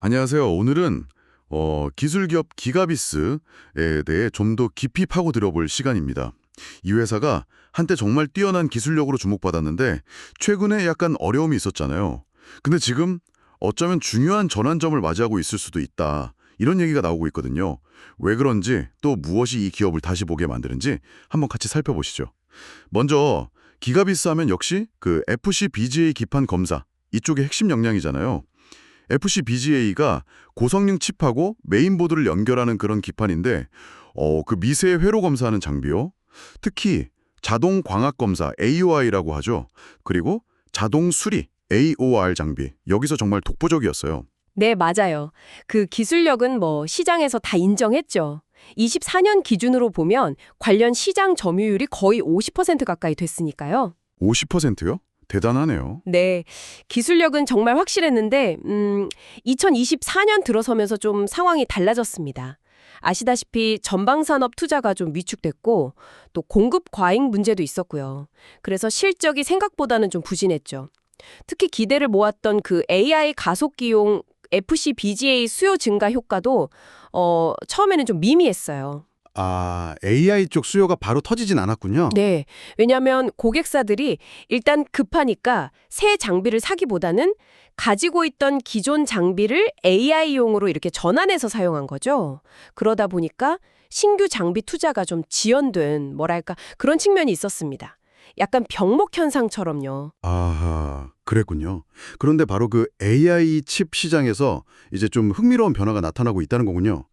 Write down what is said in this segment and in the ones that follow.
안녕하세요. 오늘은 어, 기술기업 기가비스에 대해 좀 더 깊이 파고 들어볼 시간입니다. 이 회사가 한때 정말 뛰어난 기술력으로 주목받았는데 최근에 약간 어려움이 있었잖아요. 근데 지금 어쩌면 중요한 전환점을 맞이하고 있을 수도 있다. 이런 얘기가 나오고 있거든요. 왜 그런지 또 무엇이 이 기업을 다시 보게 만드는지 한번 같이 살펴보시죠. 먼저 기가비스 하면 역시 그 FC BGA 기판 검사 이쪽의 핵심 역량이잖아요. FC BGA가 고성능 칩하고 메인보드를 연결하는 그런 기판인데 어, 그 미세 회로 검사하는 장비요. 특히 자동 광학 검사 AOI라고 하죠. 그리고 자동 수리 AOR 장비. 여기서 정말 독보적이었어요. 네, 맞아요. 그 기술력은 뭐 시장에서 다 인정했죠. 24년 기준으로 보면 관련 시장 점유율이 거의 50% 가까이 됐으니까요. 50%요? 대단하네요. 네, 기술력은 정말 확실했는데 음, 2024년 들어서면서 좀 상황이 달라졌습니다. 아시다시피 전방산업 투자가 좀 위축됐고 또 공급 과잉 문제도 있었고요. 그래서 실적이 생각보다는 좀 부진했죠. 특히 기대를 모았던 그 AI 가속기용 FC BGA 수요 증가 효과도 어, 처음에는 좀 미미했어요. 아, AI 쪽 수요가 바로 터지진 않았군요. 네. 왜냐하면 고객사들이 일단 급하니까 새 장비를 사기보다는 가지고 있던 기존 장비를 AI용으로 이렇게 전환해서 사용한 거죠. 그러다 보니까 신규 장비 투자가 좀 지연된 뭐랄까 그런 측면이 있었습니다. 약간 병목 현상처럼요. 아하, 그랬군요. 그런데 바로 그 AI 칩 시장에서 이제 좀 흥미로운 변화가 나타나고 있다는 거군요.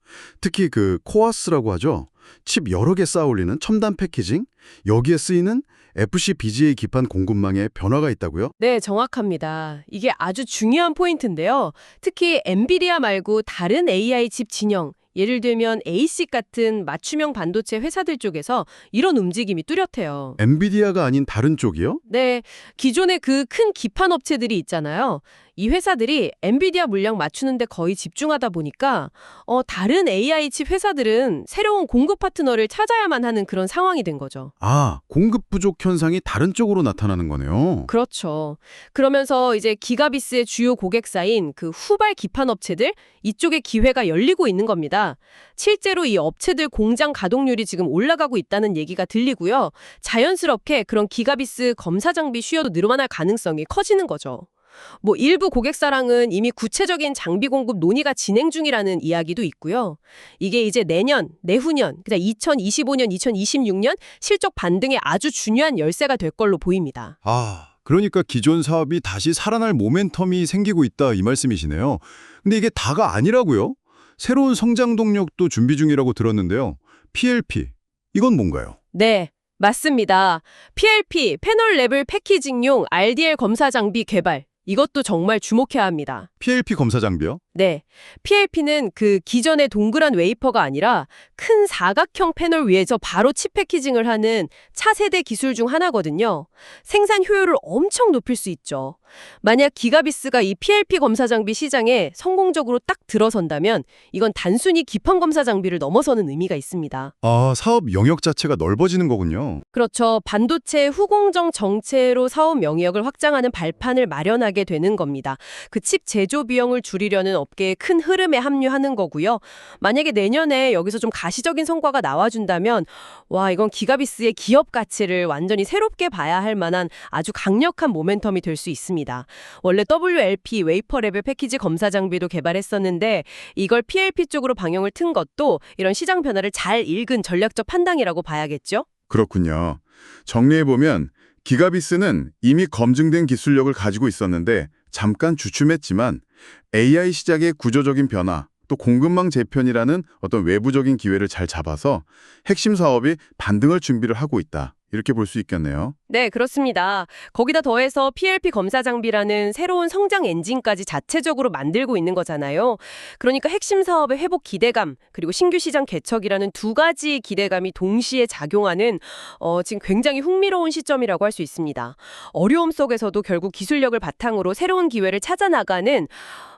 특히 그 코아스라고 하죠. 칩 여러 개 쌓아 올리는 첨단 패키징, 여기에 쓰이는 FC BGA 기판 공급망에 변화가 있다고요? 네, 정확합니다. 이게 아주 중요한 포인트인데요. 특히 엔비디아 말고 다른 AI 칩 진영, 예를 들면 ASIC 같은 맞춤형 반도체 회사들 쪽에서 이런 움직임이 뚜렷해요. 엔비디아가 아닌 다른 쪽이요? 네, 기존의 그 큰 기판 업체들이 있잖아요. 이 회사들이 엔비디아 물량 맞추는 데 거의 집중하다 보니까 어, 다른 AI 칩 회사들은 새로운 공급 파트너를 찾아야만 하는 그런 상황이 된 거죠. 아, 공급 부족 현상이 다른 쪽으로 나타나는 거네요. 그렇죠. 그러면서 이제 기가비스의 주요 고객사인 그 후발 기판 업체들 이쪽에 기회가 열리고 있는 겁니다. 실제로 이 업체들 공장 가동률이 지금 올라가고 있다는 얘기가 들리고요. 자연스럽게 그런 기가비스 검사 장비 수요도 늘어날 가능성이 커지는 거죠. 뭐 일부 고객사랑은 이미 구체적인 장비 공급 논의가 진행 중이라는 이야기도 있고요. 이게 이제 내년, 내후년, 그냥 2025년, 2026년 실적 반등에 아주 중요한 열쇠가 될 걸로 보입니다. 아, 그러니까 기존 사업이 다시 살아날 모멘텀이 생기고 있다 이 말씀이시네요. 근데 이게 다가 아니라고요? 새로운 성장 동력도 준비 중이라고 들었는데요. PLP, 이건 뭔가요? 네, 맞습니다. PLP, 패널 레벨 패키징용 RDL 검사 장비 개발. 이것도 정말 주목해야 합니다. PLP 검사 장비요? 네. PLP는 그 기존의 동그란 웨이퍼가 아니라 큰 사각형 패널 위에서 바로 칩 패키징을 하는 차세대 기술 중 하나거든요. 생산 효율을 엄청 높일 수 있죠. 만약 기가비스가 이 PLP 검사 장비 시장에 성공적으로 딱 들어선다면 이건 단순히 기판 검사 장비를 넘어서는 의미가 있습니다. 아, 사업 영역 자체가 넓어지는 거군요. 그렇죠. 반도체 후공정 정체로 사업 영역을 확장하는 발판을 마련하게 되는 겁니다. 그 칩 제조 비용을 줄이려는 업계의 큰 흐름에 합류하는 거고요. 만약에 내년에 여기서 좀 가시적인 성과가 나와준다면 와 이건 기가비스의 기업 가치를 완전히 새롭게 봐야 할 만한 아주 강력한 모멘텀이 될 수 있습니다. 원래 WLP 웨이퍼 레벨 패키지 검사 장비도 개발했었는데 이걸 PLP 쪽으로 방향을 튼 것도 이런 시장 변화를 잘 읽은 전략적 판단이라고 봐야겠죠? 그렇군요. 정리해보면 기가비스는 이미 검증된 기술력을 가지고 있었는데 잠깐 주춤했지만 AI 시장의 구조적인 변화, 또 공급망 재편이라는 어떤 외부적인 기회를 잘 잡아서 핵심 사업이 반등을 준비를 하고 있다. 이렇게 볼 수 있겠네요. 네, 그렇습니다. 거기다 더해서 PLP 검사 장비라는 새로운 성장 엔진까지 자체적으로 만들고 있는 거잖아요. 그러니까 핵심 사업의 회복 기대감, 그리고 신규 시장 개척이라는 두 가지 기대감이 동시에 작용하는 어, 지금 굉장히 흥미로운 시점이라고 할 수 있습니다. 어려움 속에서도 결국 기술력을 바탕으로 새로운 기회를 찾아 나가는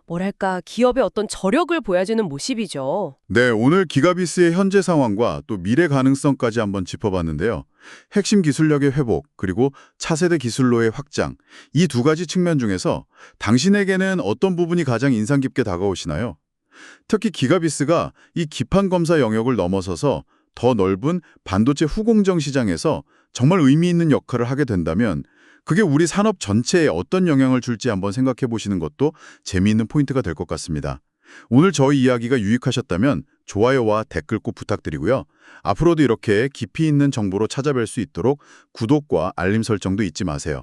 뭐랄까 기업의 어떤 저력을 보여주는 모습이죠. 네, 오늘 기가비스의 현재 상황과 또 미래 가능성까지 한번 짚어봤는데요. 핵심 기술력의 회복, 그리고 차세대 기술로의 확장, 이 두 가지 측면 중에서 당신에게는 어떤 부분이 가장 인상 깊게 다가오시나요? 특히 기가비스가 이 기판 검사 영역을 넘어서서 더 넓은 반도체 후공정 시장에서 정말 의미 있는 역할을 하게 된다면 그게 우리 산업 전체에 어떤 영향을 줄지 한번 생각해 보시는 것도 재미있는 포인트가 될 것 같습니다. 오늘 저희 이야기가 유익하셨다면 좋아요와 댓글 꼭 부탁드리고요. 앞으로도 이렇게 깊이 있는 정보로 찾아뵐 수 있도록 구독과 알림 설정도 잊지 마세요.